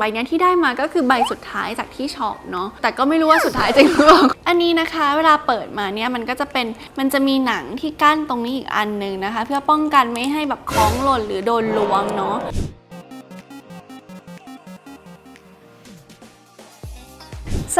ใบนี้ที่ได้มาก็คือใบสุดท้ายจากที่ช็อปเนาะแต่ก็ไม่รู้ว่าสุดท้ายจริงหรือเปล่าอันนี้นะคะเวลาเปิดมาเนี่ยมันก็จะเป็นมันจะมีหนังที่กั้นตรงนี้อีกอันหนึ่งนะคะ เพื่อป้องกันไม่ให้แบบคล้องหล่นหรือโดนล้วงเนาะ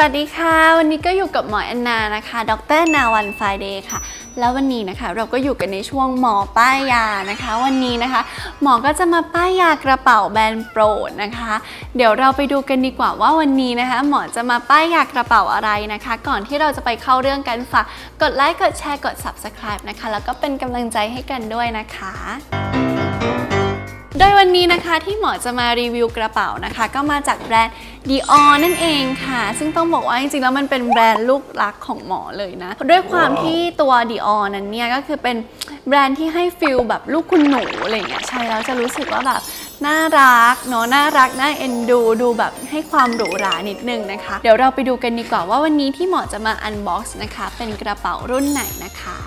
สวัสดีค่ะ วันนี้ก็อยู่กับหมอแอนนานะคะ ดรนาวันไฟเดย์ค่ะ แล้ววันนี้นะคะเราก็อยู่กันในช่วงหมอป้ายยานะคะ วันนี้นะคะ หมอก็จะมาป้ายยากระเป๋าแบรนด์โปรดนะคะ เดี๋ยวเราไปดูกันดีกว่าว่าวันนี้นะคะ หมอจะมาป้ายยากระเป๋าอะไรนะคะ ก่อนที่เราจะไปเข้าเรื่องกันฝากกดไลค์กดแชร์กด subscribe นะคะ แล้วก็เป็นกำลังใจให้กันด้วยนะคะ โดยวันนี้นะคะที่หมอจะมารีวิวกระเป๋านะคะ ก็มาจากแบรนด์ Dior นั่นเองค่ะ ซึ่งต้องบอกว่าจริงๆแล้วมันเป็นแบรนด์ลูกรักของหมอเลยนะ ด้วยความที่ตัว Dior นั้นเนี่ยก็คือเป็นแบรนด์ที่ให้ฟิลแบบลูกคุณหนูอะไรเงี้ยใช้แล้วจะรู้สึกว่าแบบ น่ารักเนาะน่ารักน่าเอ็นดู ดูแบบให้ความหรูหรานิดนึงนะคะ เดี๋ยวเราไปดูกันดีกว่าว่าวันนี้ที่หมอจะมาอันบ็อกซ์นะคะ เป็นกระเป๋ารุ่นไหนนะคะ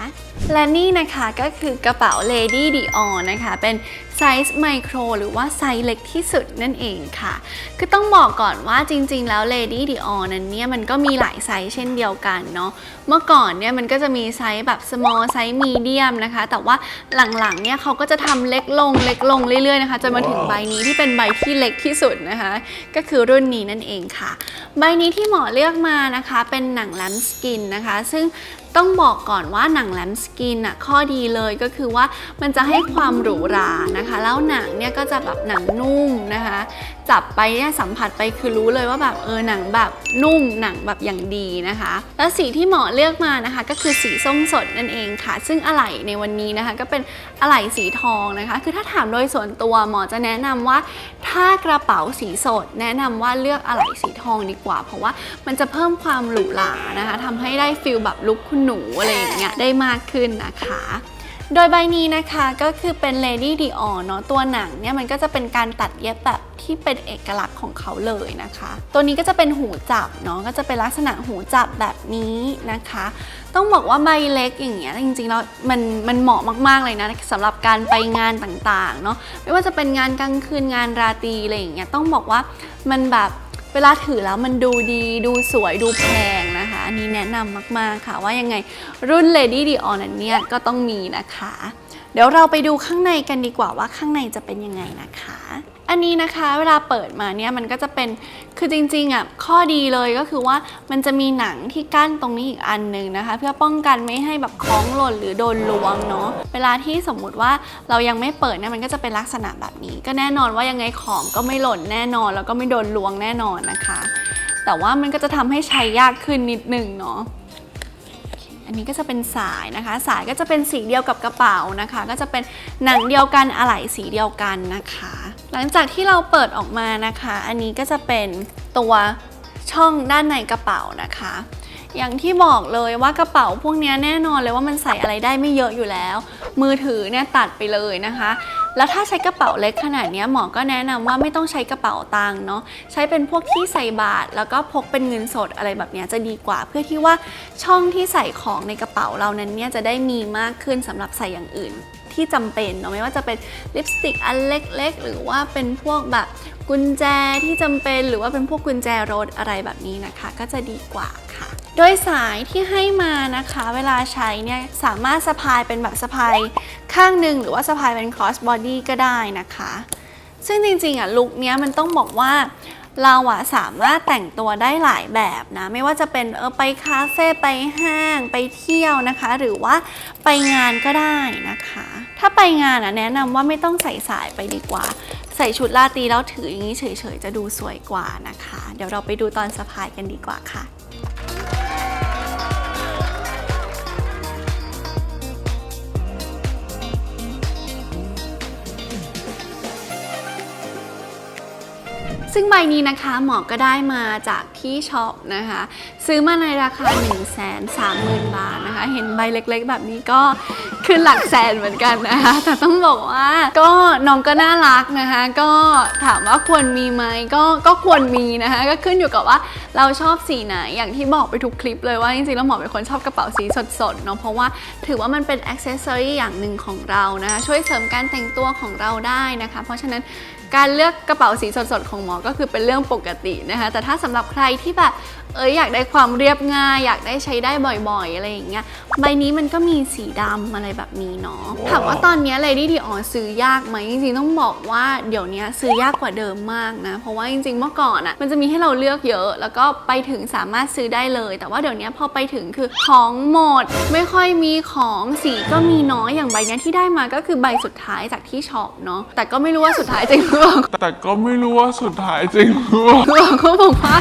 และนี่นะคะก็คือกระเป๋า Lady Dior นะคะ เป็นไซส์ไมโครหรือว่าไซส์เล็กที่สุดนั่นเองค่ะ คือต้องบอกก่อนว่าจริงๆ แล้ว Lady Dior นั้นเนี่ยมันก็มีหลายไซส์เช่นเดียวกันเนาะเมื่อก่อนเนี่ยมันก็จะมีไซส์แบบ small ไซส์ medium นะคะ แต่ว่าหลังๆเนี่ยเขาก็จะทำเล็กลงเล็กลงเรื่อยๆนะคะจนมาถึงใบนี้ที่เป็นใบที่เล็กที่สุดนะคะ ก็คือรุ่นนี้นั่นเองค่ะ ใบนี้ที่หมอเลือกมานะคะ เป็นหนังแลมสกินนะคะ ซึ่ง ต้องบอกก่อนว่าหนังแลมสกินอะข้อดีเลยก็คือว่ามันจะให้ความหรูหรานะคะ แล้วหนังเนี่ยก็จะแบบหนังนุ่มนะคะ จับไปเนี่ยสัมผัสไปคือรู้เลยว่าแบบเออหนังแบบนุ่มหนังแบบอย่างดีนะคะ แล้วสีที่หมอเลือกมานะคะ ก็คือสีส้มสดนั่นเองค่ะ ซึ่งอะไหล่ในวันนี้นะคะ ก็เป็นอะไหล่สีทองนะคะ คือถ้าถามโดยส่วนตัวหมอจะแนะนำว่าถ้ากระเป๋าสีสด แนะนำว่าเลือกอะไหล่สีทองดีกว่า เพราะว่ามันจะเพิ่มความหรูหรานะคะทำให้ได้ฟิลแบบลุคคุณหนูอะไรอย่างเงี้ยได้มากขึ้นนะคะ โดยใบนี้นะคะก็คือเป็น Lady Dior เนาะตัวหนังเนี่ยมันก็จะเป็นการตัดเย็บแบบที่เป็นเอกลักษณ์ของเขาเลยนะคะ ตัวนี้ก็จะเป็นหูจับเนาะก็จะเป็นลักษณะหูจับแบบนี้นะคะ ต้องบอกว่าใบเล็กอย่างเงี้ยจริงๆแล้วมันมันเหมาะมากๆเลยนะสำหรับการไปงานต่างๆเนาะไม่ว่าจะเป็นงานกลางคืนงานราตรีอะไรอย่างเงี้ยต้องบอกว่ามันแบบเวลาถือแล้วมันดูดีดูสวยดูแพงนะคะ อันนี้แนะนำมากๆค่ะ ว่ายังไงรุ่น Lady Dior นั้นเนี่ยก็ต้องมีนะคะ เดี๋ยวเราไปดูข้างในกันดีกว่าว่าข้างในจะเป็นยังไงนะคะอันนี้นะคะเวลาเปิดมาเนี่ยมันก็จะเป็นคือจริงๆอะข้อดีเลยก็คือว่ามันจะมีหนังที่กั้นตรงนี้อีกอันหนึ่งนะคะ เพื่อป้องกันไม่ให้แบบคล้องหล่นหรือโดนล้วงเนาะเวลาที่สมมุติว่าเรายังไม่เปิดเนี่ยมันก็จะเป็นลักษณะแบบนี้ ก็แน่นอนว่ายังไงของก็ไม่หล่นแน่นอน แล้วก็ไม่โดนล้วงแน่นอนนะคะ แต่ว่ามันก็จะทำให้ใช้ยากขึ้นนิดนึงเนาะอันนี้ก็จะเป็นสายนะคะ สายก็จะเป็นสีเดียวกับกระเป๋านะคะ ก็จะเป็นหนังเดียวกันอะไหล่สีเดียวกันนะคะ หลังจากที่เราเปิดออกมานะคะ อันนี้ก็จะเป็นตัวช่องด้านในกระเป๋านะคะ อย่างที่บอกเลยว่ากระเป๋าพวกนี้แน่นอนเลยว่ามันใส่อะไรได้ไม่เยอะอยู่แล้ว มือถือเนี่ยตัดไปเลยนะคะ แล้วถ้าใช้กระเป๋าเล็กขนาดนี้หมอก็แนะนำว่าไม่ต้องใช้กระเป๋าตังค์เนาะใช้เป็นพวกที่ใส่บาท แล้วก็พกเป็นเงินสดอะไรแบบนี้จะดีกว่า เพื่อที่ว่าช่องที่ใส่ของในกระเป๋าเรานั้นเนี่ยจะได้มีมากขึ้นสำหรับใส่อย่างอื่นที่จำเป็นเนาะไม่ว่าจะเป็นลิปสติกอันเล็ก ๆ หรือว่าเป็นพวกแบบกุญแจที่จำเป็น หรือว่าเป็นพวกกุญแจรถอะไรแบบนี้นะคะ ก็จะดีกว่าค่ะ โดยสายที่ให้มานะคะ เวลาใช้เนี่ยสามารถสะพายเป็นแบบสะพายข้างหนึ่งหรือว่าสะพายเป็น cross body ก็ได้นะคะ ซึ่งจริงๆอะลุคเนี้ยมันต้องบอกว่าเราอะสามารถแต่งตัวได้หลายแบบนะ ไม่ว่าจะเป็นเออไปคาเฟ่ไปห้างไปเที่ยวนะคะ หรือว่าไปงานก็ได้นะคะ ถ้าไปงานอะแนะนำว่าไม่ต้องใส่สายไปดีกว่า ใส่ชุดราตรีแล้วถืออย่างนี้เฉยๆ จะดูสวยกว่านะคะ เดี๋ยวเราไปดูตอนสะพายกันดีกว่าค่ะ ซึ่งใบนี้นะคะหมอก็ได้มาจากที่ช็อปนะคะ ซื้อมาในราคา 1 3 0 0 0 0 บาทนะคะ เห็นใบเล็กๆ แบบนี้ก็คือหลักแสนเหมือนกันนะคะ แต่ต้องบอกว่าก็น้องก็น่ารักนะคะ ก็ถามว่าควรมีไหมก็ก็ควรมีนะคะ ก็ขึ้นอยู่กับว่าเราชอบสีไหนอย่างที่บอกไปทุกคลิปเลยว่าจริงๆแล้วหมอเป็นคนชอบกระเป๋าสีสดๆเนาะเพราะว่าถือว่ามันเป็นอ c เซสซอรีอย่างหนึ่งของเรานะคะช่วยเสริมการแต่งตัวของเราได้นะคะ เพราะฉะนั้น การเลือกกระเป๋าสีสดๆของหมอก็คือเป็นเรื่องปกตินะคะ แต่ถ้าสำหรับใครที่แบบเอยอยากได้ความเรียบง่าย อยากได้ใช้ได้บ่อยๆ อะไรอย่างเงี้ยใบนี้มันก็มีสีดำอะไรแบบนี้เนาะถามว่าตอนเนี้ย Lady Dior ซื้อยากไหมจริงๆ ต้องบอกว่าเดี๋ยวนี้ซื้อยากกว่าเดิมมากนะ เพราะว่าจริงๆ เมื่อก่อนอะ่ะมันจะมีให้เราเลือกเยอะ แล้วก็ไปถึงสามารถซื้อได้เลย แต่ว่าเดี๋ยวนี้พอไปถึงคือของหมด ไม่ค่อยมีของสีก็มีน้อยอย่างใบเนี้ยที่ได้มาก็คือใบสุดท้ายจากที่ช็อปเนาะแต่ก็ไม่รู้ว่าสุดท้ายจริงหรือเปล่าแต่ก็ไม่รู้ว่าสุดท้ายจริงหรือเปล่า คือเขาบอกว่า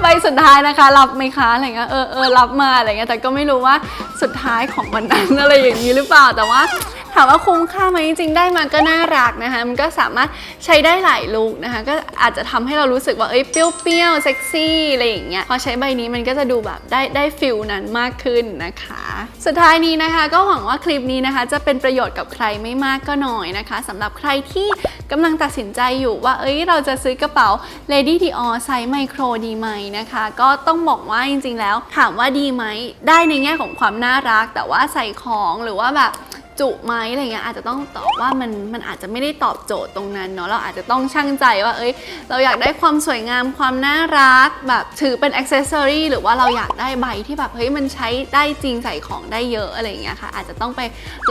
ใบสุดท้ายนะคะ รับไหมคะอะไรเงี้ยเออเออรับมาอะไรเงี้ยแต่ก็ไม่รู้ว่าสุดท้ายของวันนั้นอะไรอย่างนี้หรือเปล่าแต่ว่า ถามว่าคุ้มค่าไหมจริงๆได้มาก็น่ารักนะคะ มันก็สามารถใช้ได้หลายลุคนะคะ ก็อาจจะทำให้เรารู้สึกว่าเอ้ยเปรี้ยวๆเซ็กซี่อะไรอย่างเงี้ยพอใช้ใบนี้มันก็จะดูแบบได้ได้ฟิลนั้นมากขึ้นนะคะ สุดท้ายนี้นะคะ ก็หวังว่าคลิปนี้นะคะ จะเป็นประโยชน์กับใครไม่มากก็น้อยนะคะสำหรับใครที่กำลังตัดสินใจอยู่ว่า เอ้ยเราจะซื้อกระเป๋า Lady Dior ไซส์ไมโครดีไหมนะคะ ก็ต้องบอกว่าจริง ๆ แล้ว ถามว่าดีไหมได้ในแง่ของความน่ารัก แต่ว่าใส่ของหรือว่าแบบ จุไหมอะไรเงี้ยอาจจะต้องตอบว่ามันมันอาจจะไม่ได้ตอบโจทย์ตรงนั้นเนาะเราอาจจะต้องชั่งใจว่าเอ้ยเราอยากได้ความสวยงามความน่ารักแบบถือเป็นอ c เซสซอรี่หรือว่าเราอยากได้ใบที่แบบเฮ้ยมันใช้ได้จริงใส่ของได้เยอะอะไรเงี้ยค่ะ อาจจะต้องไป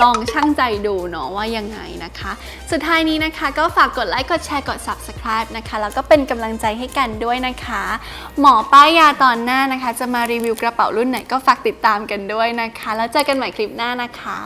ลองชั่งใจดูเนาะว่ายังไงนะคะ สุดท้ายนี้นะคะก็ฝากกดไลค์กดแชร์กด subscribe นะคะแล้วก็เป็นกำลังใจให้กันด้วยนะคะ หมอป้ายยาตอนหน้านะคะ จะมารีวิวกระเป๋ารุ่นไหนก็ฝากติดตามกันด้วยนะคะ แล้วเจอกันใหม่คลิปหน้านะคะ